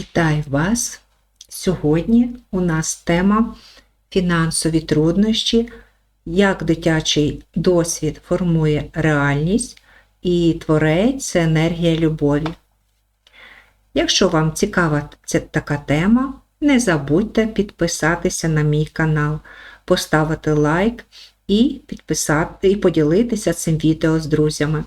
Вітаю вас! Сьогодні у нас тема фінансові труднощі, як дитячий досвід формує реальність і творець це енергія любові. Якщо вам цікава ця така тема, не забудьте підписатися на мій канал, поставити лайк і, підписати, і поділитися цим відео з друзями.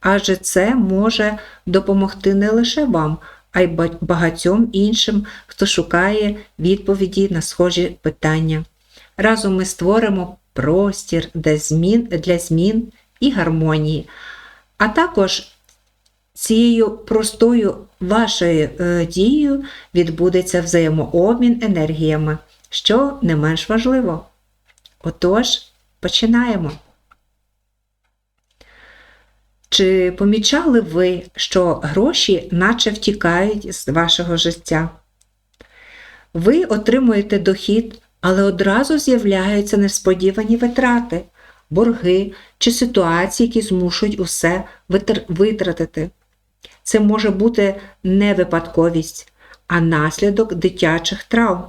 Адже це може допомогти не лише вам, а й багатьом іншим, хто шукає відповіді на схожі питання. Разом ми створимо простір для змін, для змін і гармонії. А також цією простою вашою е, дією відбудеться взаємообмін енергіями, що не менш важливо. Отож, починаємо. Чи помічали ви, що гроші наче втікають з вашого життя? Ви отримуєте дохід, але одразу з'являються несподівані витрати, борги чи ситуації, які змушують усе витратити. Це може бути не випадковість, а наслідок дитячих травм,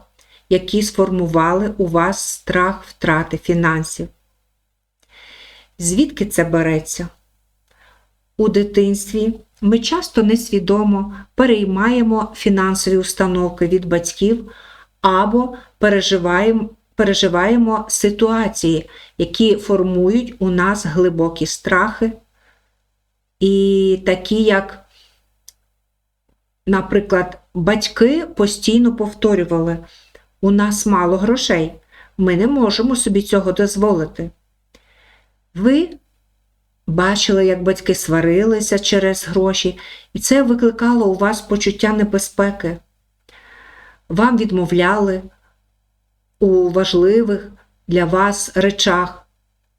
які сформували у вас страх втрати фінансів. Звідки це береться? У дитинстві ми часто несвідомо переймаємо фінансові установки від батьків або переживаємо, переживаємо ситуації, які формують у нас глибокі страхи, і такі, як, наприклад, батьки постійно повторювали: у нас мало грошей, ми не можемо собі цього дозволити. Ви Бачили, як батьки сварилися через гроші, і це викликало у вас почуття небезпеки. Вам відмовляли у важливих для вас речах,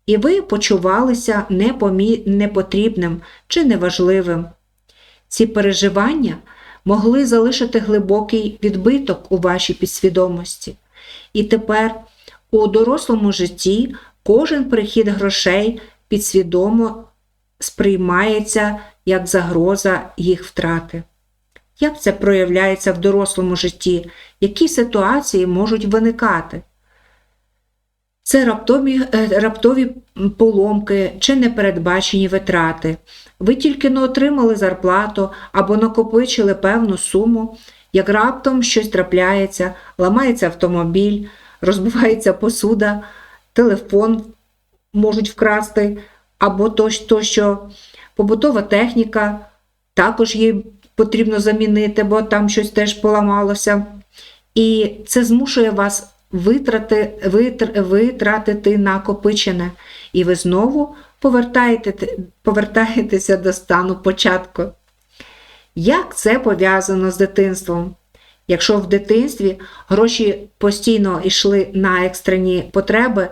і ви почувалися непомі... непотрібним чи неважливим. Ці переживання могли залишити глибокий відбиток у вашій підсвідомості. І тепер у дорослому житті кожен прихід грошей підсвідомо сприймається як загроза їх втрати. Як це проявляється в дорослому житті? Які ситуації можуть виникати? Це раптові, е, раптові поломки чи непередбачені витрати. Ви тільки не отримали зарплату або накопичили певну суму, як раптом щось трапляється, ламається автомобіль, розбивається посуда, телефон можуть вкрасти, або то, то, що побутова техніка, також її потрібно замінити, бо там щось теж поламалося. І це змушує вас витрати, витр, витратити накопичене, і ви знову повертаєте, повертаєтеся до стану початку. Як це пов'язано з дитинством? Якщо в дитинстві гроші постійно йшли на екстрені потреби,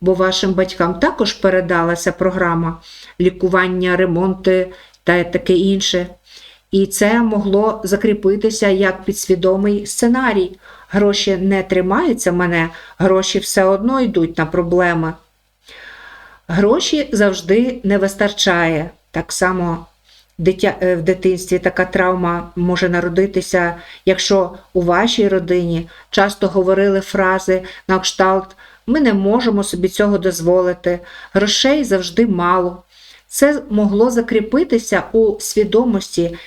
бо вашим батькам також передалася програма лікування, ремонти та таке інше. І це могло закріпитися як підсвідомий сценарій. Гроші не тримаються мене, гроші все одно йдуть на проблеми. Гроші завжди не вистачає. Так само дитя, е, в дитинстві така травма може народитися, якщо у вашій родині часто говорили фрази на кшталт ми не можемо собі цього дозволити, грошей завжди мало. Це могло закріпитися у свідомості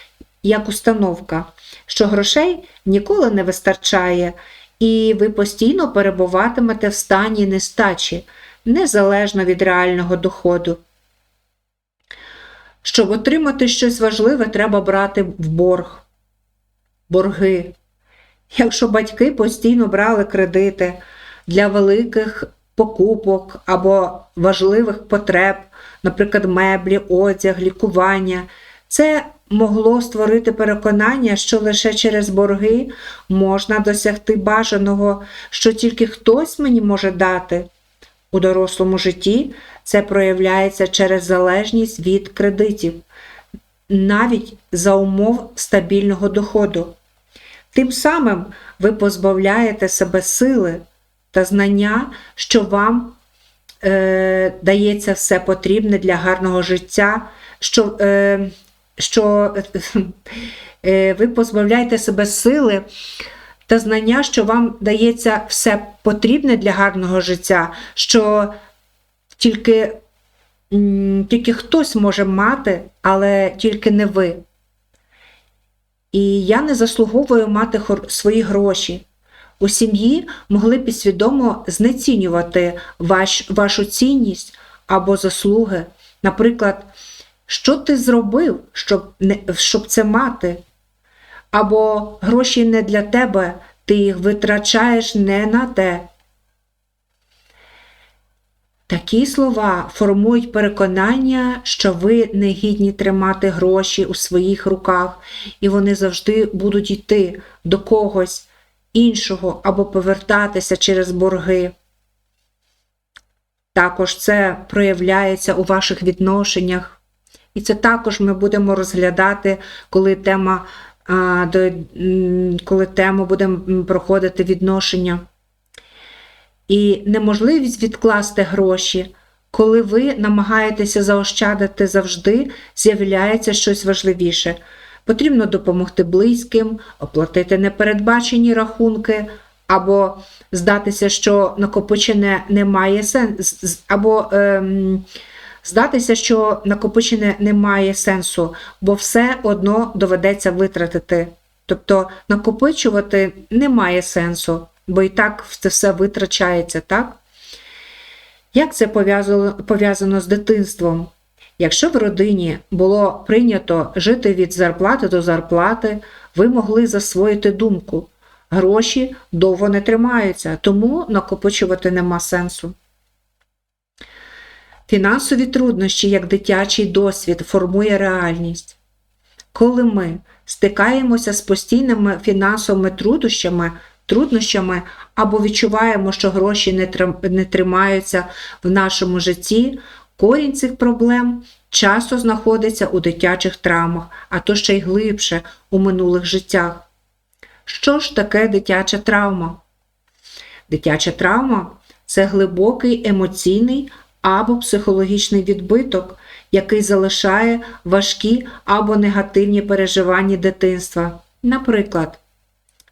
як установка, що грошей ніколи не вистачає, і ви постійно перебуватимете в стані нестачі, незалежно від реального доходу. Щоб отримати щось важливе, треба брати в борг. Борги. Якщо батьки постійно брали кредити, для великих покупок або важливих потреб, наприклад, меблі, одяг, лікування. Це могло створити переконання, що лише через борги можна досягти бажаного, що тільки хтось мені може дати. У дорослому житті це проявляється через залежність від кредитів, навіть за умов стабільного доходу. Тим самим ви позбавляєте себе сили та знання, що вам е, дається все потрібне для гарного життя, що е, що е, ви позбавляєте себе сили та знання, що вам дається все потрібне для гарного життя, що тільки, тільки хтось може мати, але тільки не ви. І я не заслуговую мати свої гроші. У сім'ї могли підсвідомо знецінювати ваш, вашу цінність або заслуги. Наприклад, що ти зробив, щоб, не, щоб це мати? Або гроші не для тебе, ти їх витрачаєш не на те. Такі слова формують переконання, що ви не гідні тримати гроші у своїх руках, і вони завжди будуть йти до когось іншого або повертатися через борги. Також це проявляється у ваших відношеннях. І це також ми будемо розглядати, коли тема, коли тему будемо проходити відношення. І неможливість відкласти гроші, коли ви намагаєтеся заощадити завжди, з'являється щось важливіше. Потрібно допомогти близьким, оплатити непередбачені рахунки, або здатися, що накопичене не має сенсу, або ем, здатися, що накопичене не має сенсу, бо все одно доведеться витратити. Тобто накопичувати не має сенсу, бо і так це все витрачається, так? Як це пов'язано пов'язано з дитинством? Якщо в родині було прийнято жити від зарплати до зарплати, ви могли засвоїти думку. Гроші довго не тримаються, тому накопичувати нема сенсу. Фінансові труднощі як дитячий досвід формує реальність. Коли ми стикаємося з постійними фінансовими труднощами, труднощами або відчуваємо, що гроші не тримаються в нашому житті, корінь цих проблем часто знаходиться у дитячих травмах, а то ще й глибше у минулих життях. Що ж таке дитяча травма? Дитяча травма це глибокий емоційний або психологічний відбиток, який залишає важкі або негативні переживання дитинства. Наприклад,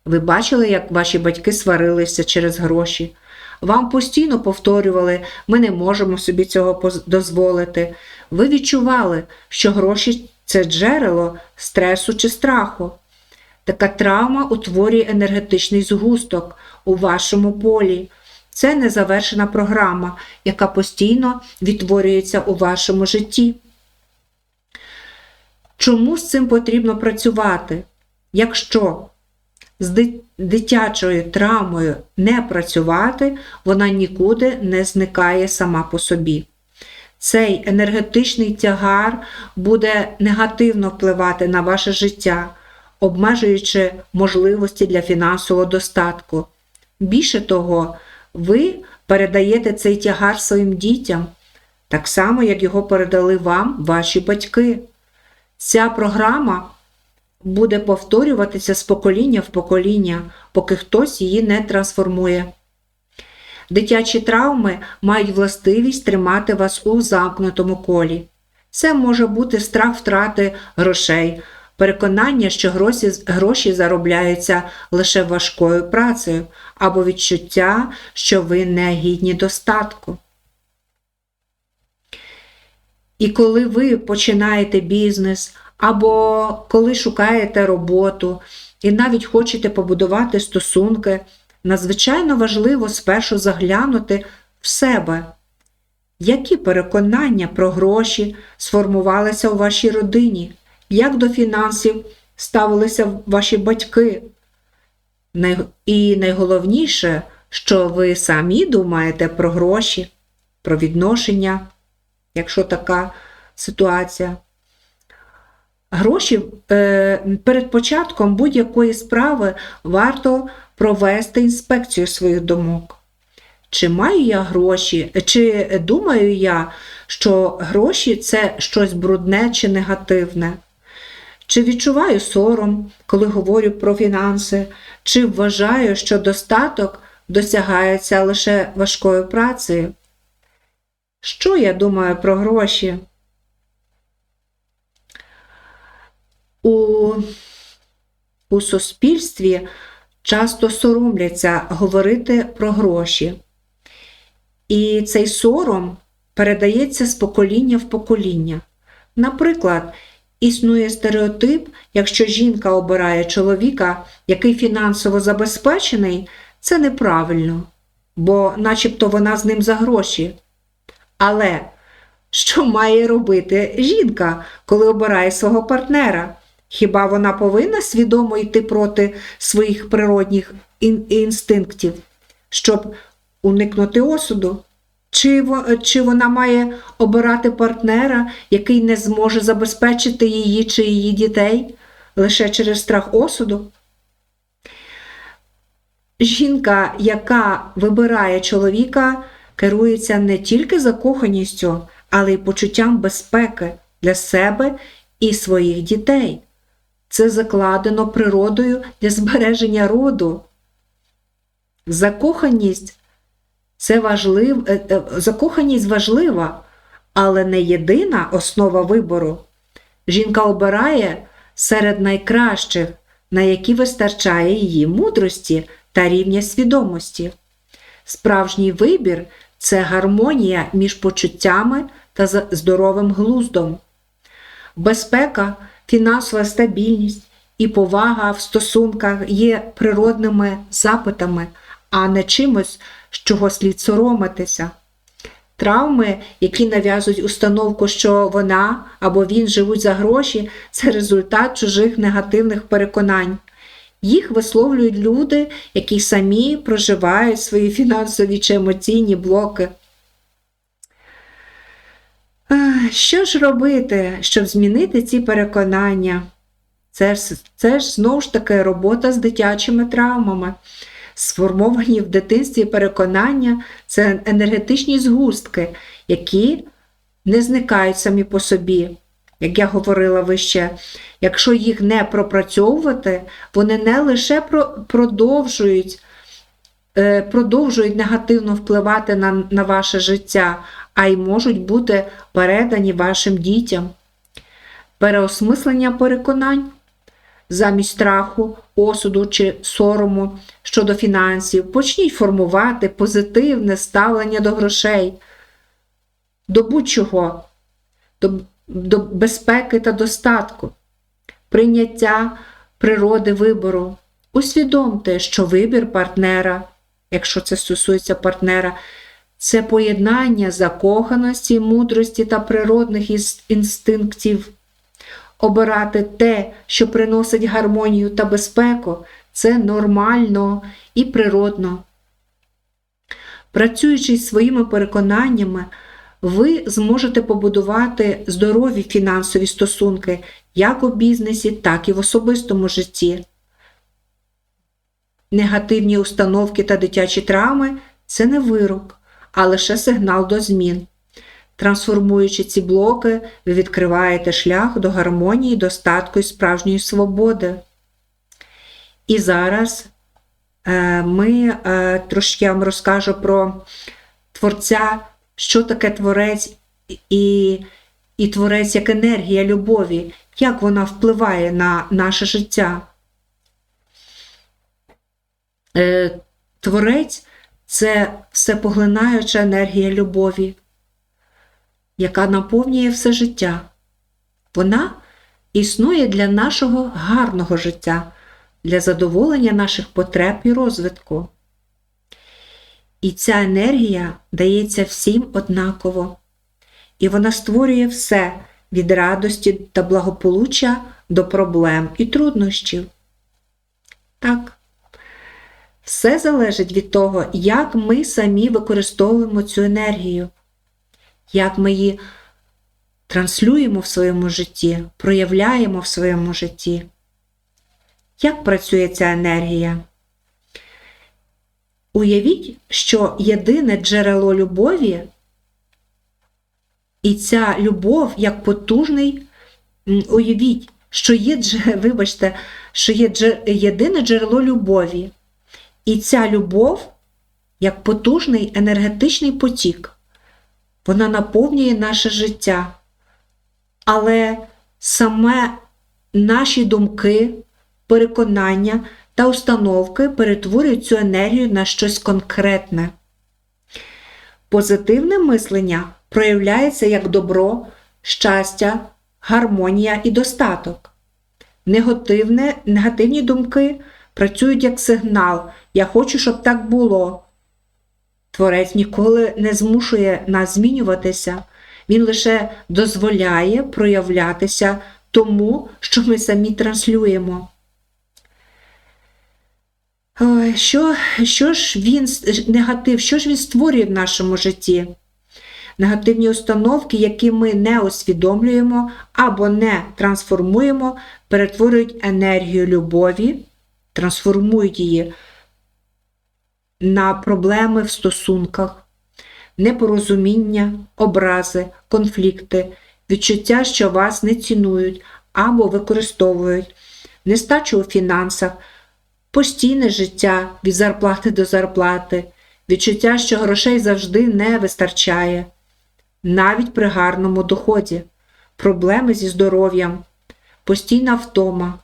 ви бачили, як ваші батьки сварилися через гроші. Вам постійно повторювали, ми не можемо собі цього дозволити. Ви відчували, що гроші це джерело стресу чи страху. Така травма утворює енергетичний згусток у вашому полі. Це незавершена програма, яка постійно відтворюється у вашому житті. Чому з цим потрібно працювати? Якщо з дитячою травмою не працювати, вона нікуди не зникає сама по собі. Цей енергетичний тягар буде негативно впливати на ваше життя, обмежуючи можливості для фінансового достатку. Більше того, ви передаєте цей тягар своїм дітям, так само, як його передали вам ваші батьки. Ця програма буде повторюватися з покоління в покоління, поки хтось її не трансформує. Дитячі травми мають властивість тримати вас у замкнутому колі. Це може бути страх втрати грошей, переконання, що гроші, заробляються лише важкою працею, або відчуття, що ви не гідні достатку. І коли ви починаєте бізнес, або коли шукаєте роботу і навіть хочете побудувати стосунки, надзвичайно важливо спершу заглянути в себе. Які переконання про гроші сформувалися у вашій родині? Як до фінансів ставилися ваші батьки? І найголовніше, що ви самі думаєте про гроші, про відношення, якщо така ситуація. Гроші е, перед початком будь-якої справи варто провести інспекцію своїх думок. Чи маю я гроші, чи думаю я, що гроші це щось брудне чи негативне? Чи відчуваю сором, коли говорю про фінанси, чи вважаю, що достаток досягається лише важкою працею? Що я думаю про гроші? У, у суспільстві часто соромляться говорити про гроші. І цей сором передається з покоління в покоління. Наприклад, існує стереотип, якщо жінка обирає чоловіка, який фінансово забезпечений, це неправильно, бо начебто вона з ним за гроші. Але що має робити жінка, коли обирає свого партнера? Хіба вона повинна свідомо йти проти своїх природних ін- інстинктів, щоб уникнути осуду? Чи, чи вона має обирати партнера, який не зможе забезпечити її чи її дітей лише через страх осуду? Жінка, яка вибирає чоловіка, керується не тільки закоханістю, але й почуттям безпеки для себе і своїх дітей. Це закладено природою для збереження роду. Закоханість це важлив... е, е, закоханість важлива, але не єдина основа вибору. Жінка обирає серед найкращих, на які вистачає її мудрості та рівня свідомості. Справжній вибір це гармонія між почуттями та здоровим глуздом. Безпека, фінансова стабільність і повага в стосунках є природними запитами, а не чимось, з чого слід соромитися. Травми, які нав'язують установку, що вона або він живуть за гроші, це результат чужих негативних переконань. Їх висловлюють люди, які самі проживають свої фінансові чи емоційні блоки. Що ж робити, щоб змінити ці переконання? Це ж, це ж знову ж таки робота з дитячими травмами. Сформовані в дитинстві переконання це енергетичні згустки, які не зникають самі по собі. Як я говорила вище, якщо їх не пропрацьовувати, вони не лише продовжують, продовжують негативно впливати на, на ваше життя, а й можуть бути передані вашим дітям. Переосмислення переконань замість страху, осуду чи сорому щодо фінансів, почніть формувати позитивне ставлення до грошей, до будь-чого, до, до безпеки та достатку, прийняття природи вибору. Усвідомте, що вибір партнера, якщо це стосується партнера, це поєднання закоханості, мудрості та природних інстинктів. Обирати те, що приносить гармонію та безпеку, це нормально і природно. Працюючи зі своїми переконаннями, ви зможете побудувати здорові фінансові стосунки як у бізнесі, так і в особистому житті. Негативні установки та дитячі травми це не вирок, а лише сигнал до змін. Трансформуючи ці блоки, ви відкриваєте шлях до гармонії, достатку і справжньої свободи. І зараз е, ми е, трошки вам розкажу про творця, що таке творець і, і творець як енергія любові, як вона впливає на наше життя. Е, Творець це всепоглинаюча енергія любові яка наповнює все життя. Вона існує для нашого гарного життя, для задоволення наших потреб і розвитку. І ця енергія дається всім однаково, і вона створює все від радості та благополуччя до проблем і труднощів. Так, все залежить від того, як ми самі використовуємо цю енергію як ми її транслюємо в своєму житті, проявляємо в своєму житті. Як працює ця енергія? Уявіть, що єдине джерело любові, і ця любов як потужний, уявіть, що є, вибачте, що є єдине джерело любові. І ця любов як потужний енергетичний потік. Вона наповнює наше життя. Але саме наші думки, переконання та установки перетворюють цю енергію на щось конкретне. Позитивне мислення проявляється як добро, щастя, гармонія і достаток. Негативне, негативні думки працюють як сигнал Я хочу, щоб так було. Творець ніколи не змушує нас змінюватися, він лише дозволяє проявлятися тому, що ми самі транслюємо. Що що ж він негатив, що ж він створює в нашому житті? Негативні установки, які ми не усвідомлюємо або не трансформуємо, перетворюють енергію любові, трансформують її на проблеми в стосунках, непорозуміння, образи, конфлікти, відчуття, що вас не цінують або використовують, нестачу у фінансах, постійне життя від зарплати до зарплати, відчуття, що грошей завжди не вистачає, навіть при гарному доході, проблеми зі здоров'ям, постійна втома,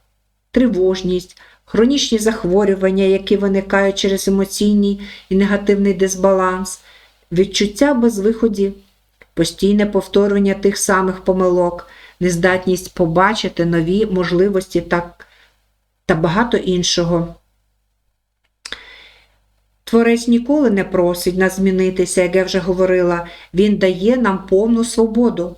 тривожність, хронічні захворювання, які виникають через емоційний і негативний дисбаланс, відчуття безвиході, постійне повторення тих самих помилок, нездатність побачити нові можливості та, та багато іншого. Творець ніколи не просить нас змінитися, як я вже говорила, він дає нам повну свободу.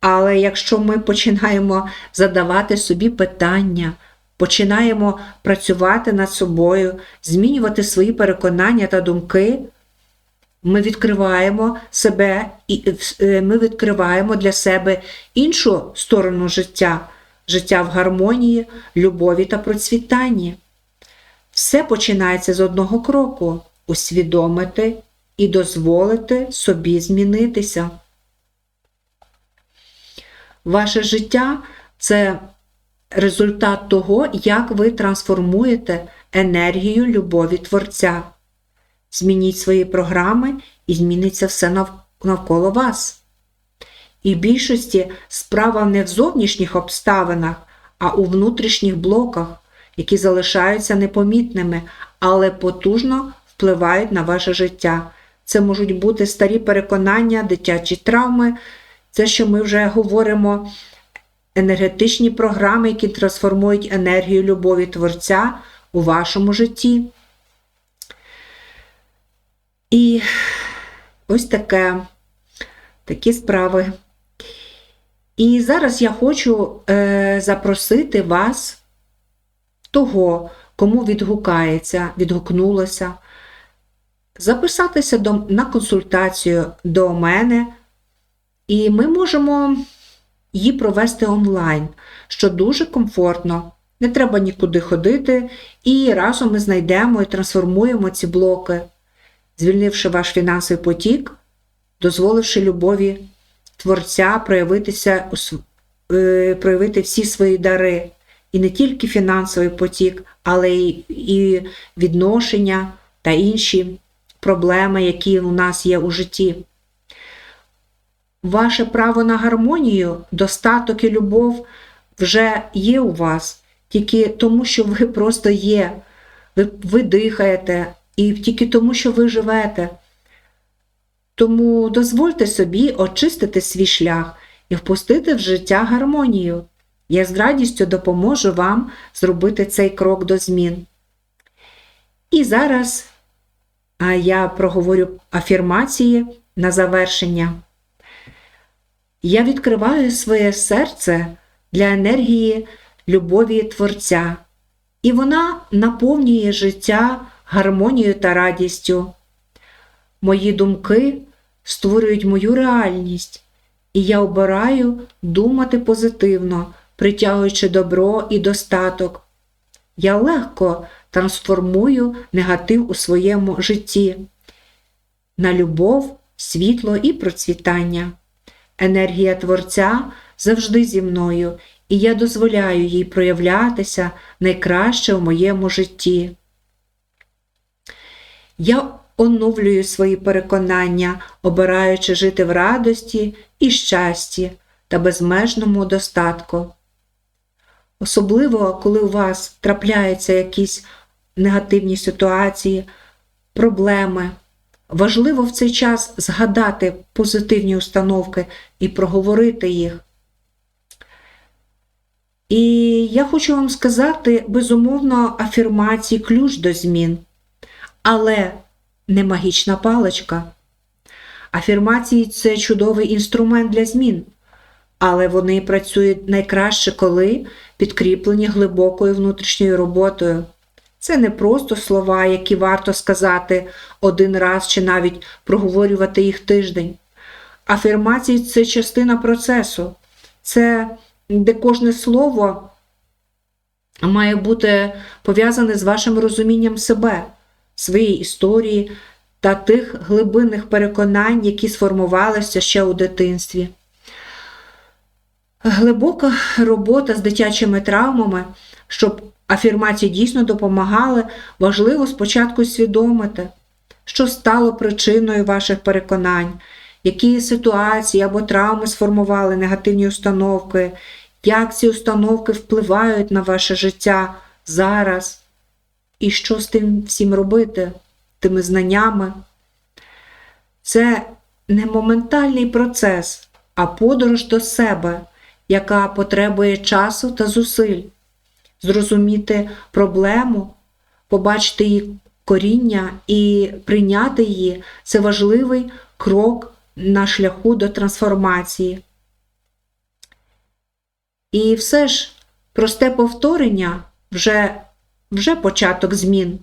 Але якщо ми починаємо задавати собі питання, починаємо працювати над собою, змінювати свої переконання та думки, ми відкриваємо себе і е, ми відкриваємо для себе іншу сторону життя, життя в гармонії, любові та процвітанні. Все починається з одного кроку усвідомити і дозволити собі змінитися. Ваше життя це результат того, як ви трансформуєте енергію любові Творця. Змініть свої програми і зміниться все навколо вас. І в більшості справа не в зовнішніх обставинах, а у внутрішніх блоках, які залишаються непомітними, але потужно впливають на ваше життя. Це можуть бути старі переконання, дитячі травми, це, що ми вже говоримо енергетичні програми, які трансформують енергію любові Творця у вашому житті. І ось таке, такі справи. І зараз я хочу е, запросити вас, того, кому відгукається, відгукнулося, записатися до, на консультацію до мене, і ми можемо її провести онлайн, що дуже комфортно. Не треба нікуди ходити, і разом ми знайдемо і трансформуємо ці блоки, звільнивши ваш фінансовий потік, дозволивши любові Творця проявитися, е, проявити всі свої дари. І не тільки фінансовий потік, але і відношення та інші проблеми, які у нас є у житті. Ваше право на гармонію, достаток і любов вже є у вас, тільки тому, що ви просто є, ви, ви дихаєте, і тільки тому, що ви живете. Тому дозвольте собі очистити свій шлях і впустити в життя гармонію. Я з радістю допоможу вам зробити цей крок до змін. І зараз я проговорю афірмації на завершення. Я відкриваю своє серце для енергії любові Творця, і вона наповнює життя гармонією та радістю. Мої думки створюють мою реальність, і я обираю думати позитивно, притягуючи добро і достаток. Я легко трансформую негатив у своєму житті на любов, світло і процвітання. Енергія Творця завжди зі мною, і я дозволяю їй проявлятися найкраще у моєму житті. Я оновлюю свої переконання, обираючи жити в радості і щасті та безмежному достатку. Особливо, коли у вас трапляються якісь негативні ситуації, проблеми. Важливо в цей час згадати позитивні установки і проговорити їх. І я хочу вам сказати, безумовно, афірмації ключ до змін, але не магічна паличка. Афірмації це чудовий інструмент для змін, але вони працюють найкраще, коли підкріплені глибокою внутрішньою роботою. Це не просто слова, які варто сказати один раз чи навіть проговорювати їх тиждень. Афірмації це частина процесу, це де кожне слово має бути пов'язане з вашим розумінням себе, своєї історії та тих глибинних переконань, які сформувалися ще у дитинстві. Глибока робота з дитячими травмами, щоб афірмації дійсно допомагали, важливо спочатку усвідомити, що стало причиною ваших переконань, які ситуації або травми сформували негативні установки, як ці установки впливають на ваше життя зараз, і що з тим всім робити, тими знаннями. Це не моментальний процес, а подорож до себе, яка потребує часу та зусиль. Зрозуміти проблему, побачити її коріння і прийняти її це важливий крок на шляху до трансформації. І все ж просте повторення вже, вже початок змін.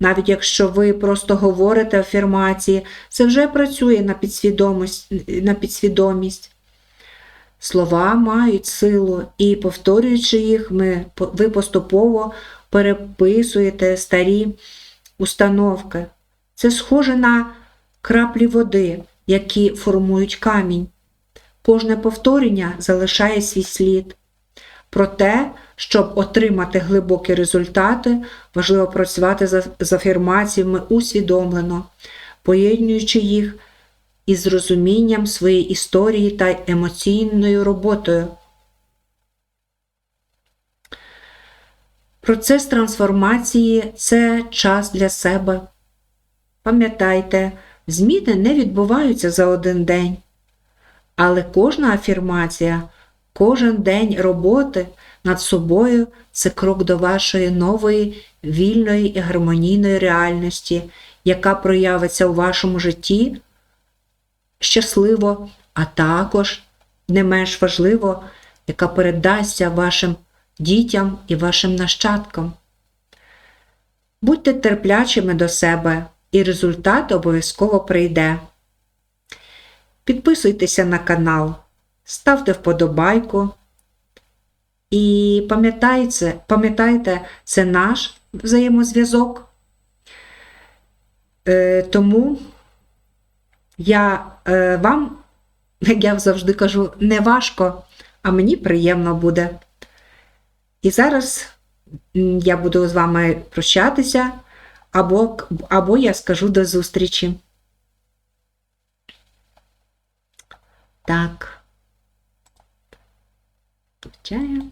Навіть якщо ви просто говорите афірмації, це вже працює на підсвідомість. На підсвідомість. Слова мають силу, і, повторюючи їх, ми, ви поступово переписуєте старі установки. Це схоже на краплі води, які формують камінь. Кожне повторення залишає свій слід. Проте, щоб отримати глибокі результати, важливо працювати з афірмаціями усвідомлено, поєднуючи їх із розумінням своєї історії та емоційною роботою. Процес трансформації це час для себе. Пам'ятайте, зміни не відбуваються за один день, але кожна афірмація, кожен день роботи над собою це крок до вашої нової, вільної і гармонійної реальності, яка проявиться у вашому житті щасливо, а також, не менш важливо, яка передасться вашим дітям і вашим нащадкам. Будьте терплячими до себе, і результат обов'язково прийде. Підписуйтеся на канал, ставте вподобайку. І пам'ятайте, пам'ятайте, це наш взаємозв'язок. Е, Тому я е, вам, як я завжди кажу, не важко, а мені приємно буде. І зараз я буду з вами прощатися, або, або я скажу до зустрічі. Так. Включаємо.